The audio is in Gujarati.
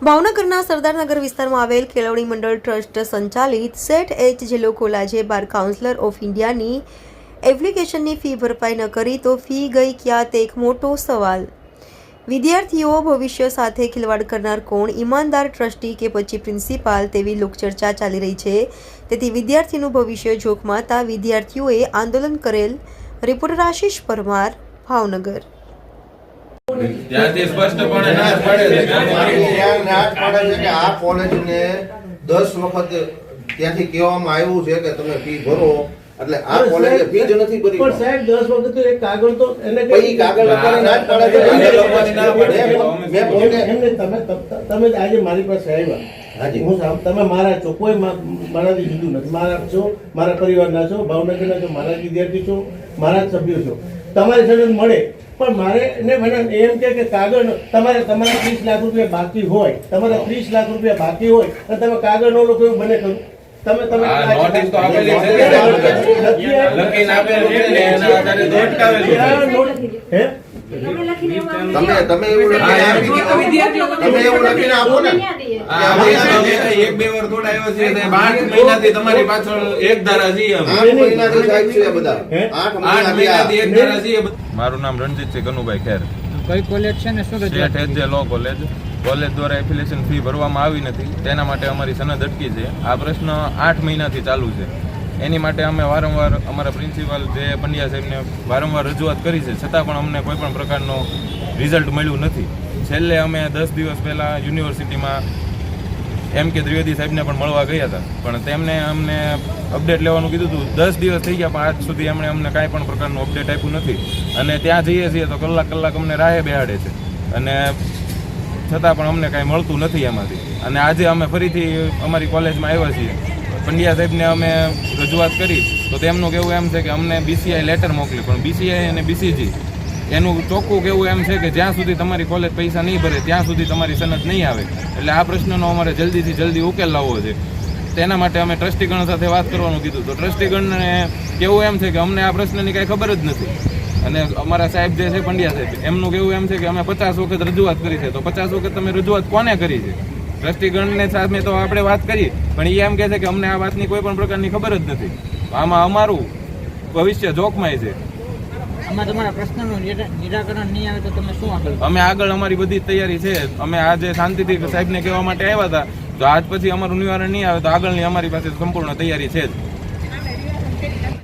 સુરતના સરદારનગર વિસ્તારમાં આવેલ કેળવણી મંડળ ટ્રસ્ટ સંચાલિત સેટ એચ જિલ્લો કોલાજે બાર કાઉન્સિલર ઓફ ઇન્ડિયાની એપ્લિકેશનની ફી ભરપાઈ ન કરી તો ફી ગઈ ક્યાં તે એક મોટો સવાલ. વિદ્યાર્થીઓ ભવિષ્ય સાથે ખિલવાડ કરનાર કોણ? ઈમાનદાર ટ્રસ્ટી કે પછી પ્રિન્સિપાલ તેવી લોકચર્ચા ચાલી રહી છે. તેથી વિદ્યાર્થીનું ભવિષ્ય જોખમાતા વિદ્યાર્થીઓએ આંદોલન કરેલ રિપોર્ટર આશીષ પરમાર, ભાવનગર. ત્યાંથી સ્પષ્ટપણે ના પડે છે. કે મારી ત્યાં ના જ છે કે આ કોલેજને દસ વખત ત્યાંથી કહેવામાં આવ્યું છે કે તમે ફી ભરો. એટલે આ કોલેજે ફી જ નથી ભરી. પણ સાહેબ દસ વખત તો એક કાગળ તો એને કાગળ લખવાની ના જ પાડે છે. ના પાડે છે. મેં- મેં પોતે એમને તમે આજે મારી પાસે આવ્યા. હાજી. હું સામ- તમે મારા છો. કોઈ મારાથી જુદું નથી. મારા છો મારા પરિવારના છો ભાવનગરના છો મારા વિદ્યાર્થી છો મારા સભ્યો છો. તમારી સાથે મળે. પણ મારે ને મને એમ કે કાગળ તમારે તમારા ત્રીસ લાખ રૂપિયા બાકી હોય. તમારા ત્રીસ લાખ રૂપિયા બાકી હોય અને તમે કાગળ નો લોકો એવું બને ખરું. તમે તમે નોટિસ તો આપેલી છે. ને. નથી આપી. લખીને આપેલું છે. ને એના આધારે તો અટકાવેલું છે. આ નોટ- હે? તમે તમે એવું લખીને આપી ને. એક બે વાર થોડા આવ્યા છીએ સાહેબ. આઠ મહિનાથી તમારી પાછળ એક ધારા છીએ અમે. આઠ મહિનાથી સાહેબ છે બધા હે? આઠ આઠ મહિનાથી એક ધારા છીએ મારું નામ રણજીતસિંહ કનુભાઈ ખેર. કઈ કોલેજ છે ને શું સ્ટેટ લો કોલેજ કોલેજ દ્વારા એફિલિએશન ફી ભરવામાં આવી નથી. તેના માટે અમારી સનદ અટકી છે. આ પ્રશ્ન આઠ મહિનાથી ચાલુ છે. એની માટે અમે વારંવાર અમારા પ્રિન્સિપાલ જે પંડ્યા સાહેબને વારંવાર રજૂઆત કરી છે. છતાં પણ અમને કોઈ પણ પ્રકારનો રિઝલ્ટ મળ્યું નથી. છેલ્લે અમે દસ દિવસ પહેલાં યુનિવર્સિટીમાં એમ કે ત્રિવેદી સાહેબને પણ મળવા ગયા હતા. પણ તેમને અમને અપડેટ લેવાનું કીધું હતું દસ દિવસ થઈ ગયા, પણ આજ સુધી એમણે અમને કાંઈ પણ પ્રકારનું અપડેટ આપ્યું નથી. અને ત્યાં જઈએ છીએ તો કલાક કલાક અમને રાહે બેહાડે છે. અને છતાં પણ અમને કાંઈ મળતું નથી એમાંથી. અને આજે અમે ફરીથી અમારી કોલેજમાં આવ્યા છીએ. પંડ્યા સાહેબને અમે રજૂઆત કરી. તો તેમનું કહેવું એમ છે કે અમને બીસીઆઈ લેટર મોકલી. પણ બીસીઆઈ અને બીસીજી એનું ચોખ્ખું કેવું એમ છે કે જ્યાં સુધી તમારી કોલેજ પૈસા નહીં ભરે, ત્યાં સુધી તમારી સનદ નહીં આવે. એટલે આ પ્રશ્નનો અમારે જલ્દીથી જલ્દી ઉકેલ લાવવો છે. તેના માટે અમે ટ્રસ્ટીગણ સાથે વાત કરવાનું કીધું તો ટ્રસ્ટીગણને કેવું એમ છે કે અમને આ પ્રશ્નની કાંઈ ખબર જ નથી. અને અમારા સાહેબ જે છે, પંડ્યા સાહેબ, એમનું કેવું એમ છે કે અમે પચાસ વખત રજૂઆત કરી છે. તો પચાસ વખત તમે રજૂઆત કોને કરી છે? ટ્રસ્ટીગણને સામે તો આપણે વાત કરી પણ એ એમ કહે છે કે અમને આ વાતની કોઈ પણ પ્રકારની ખબર જ નથી. આમાં અમારું ભવિષ્ય જોખમાય છે. તમારા પ્રશ્નનું આવે તમે શું આગળ? અમે આગળ અમારી બધી તૈયારી છે. અમે આજે શાંતિથી સાહેબને કહેવા માટે આવ્યા હતા. તો આજ પછી અમારું નિવારણ નહીં આવે તો આગળની અમારી પાસે સંપૂર્ણ તૈયારી છે જ.